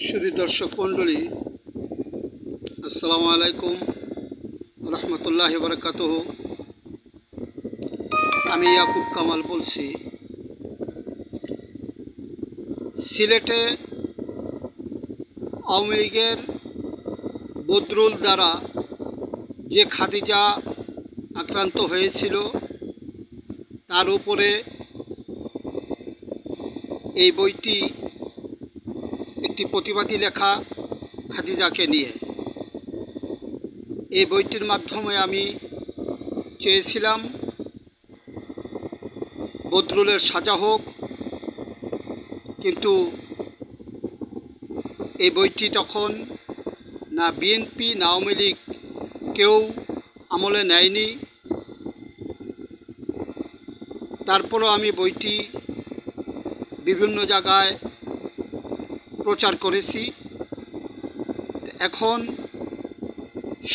সুধী দর্শক মণ্ডলী, আসসালামু আলাইকুম রহমতুল্লাহ বরকাত আমি ইয়াকুব কামাল বলছি। সিলেটে আওয়ামী লীগের বদরুল দ্বারা যে খাদিজা আক্রান্ত হয়েছিল, তার উপরে এই বইটি একটি প্রতিবাদী লেখা খাদিজাকে নিয়ে। এই বইটির মাধ্যমে আমি চেয়েছিলাম, বদরুলের সাজা হোক, কিন্তু এই বইটি তখন না বিএনপি, না আওয়ামী লীগ কেউ আমলে নেয়নি। তারপরও আমি বইটি বিভিন্ন জায়গায় প্রচার করেছি। এখন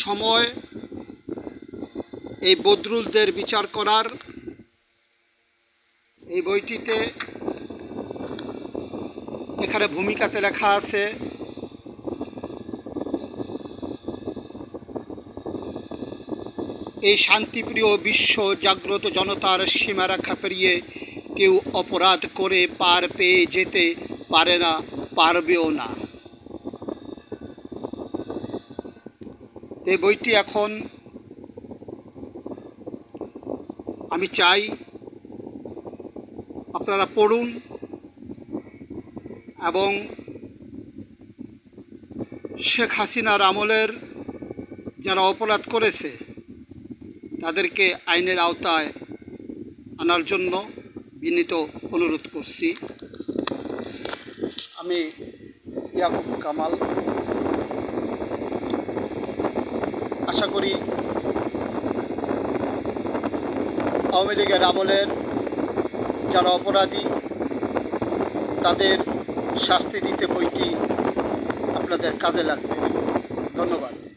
সময় এই বদরুলদের বিচার করার। এই বইটিতে এখানে ভূমিকাতে লেখা আছে, এই শান্তিপ্রিয় বিশ্ব জাগ্রত জনতার সীমারেখা পেরিয়ে কেউ অপরাধ করে পার পেয়ে যেতে পারে না। পারবেও না। এই বইটি এখন আমি চাই আপনারা পড়ুন এবং শেখ হাসিনার আমলের যারা অপরাধ করেছে, তাদেরকে আইনের আওতায় আনার জন্য বিনীত অনুরোধ করছি। আমি ইয়াকুব কামাল। আশা করি আওয়ামী লীগের আমলের যারা অপরাধী, তাদের শাস্তি দিতে বইটি আপনাদের কাজে লাগবে। ধন্যবাদ।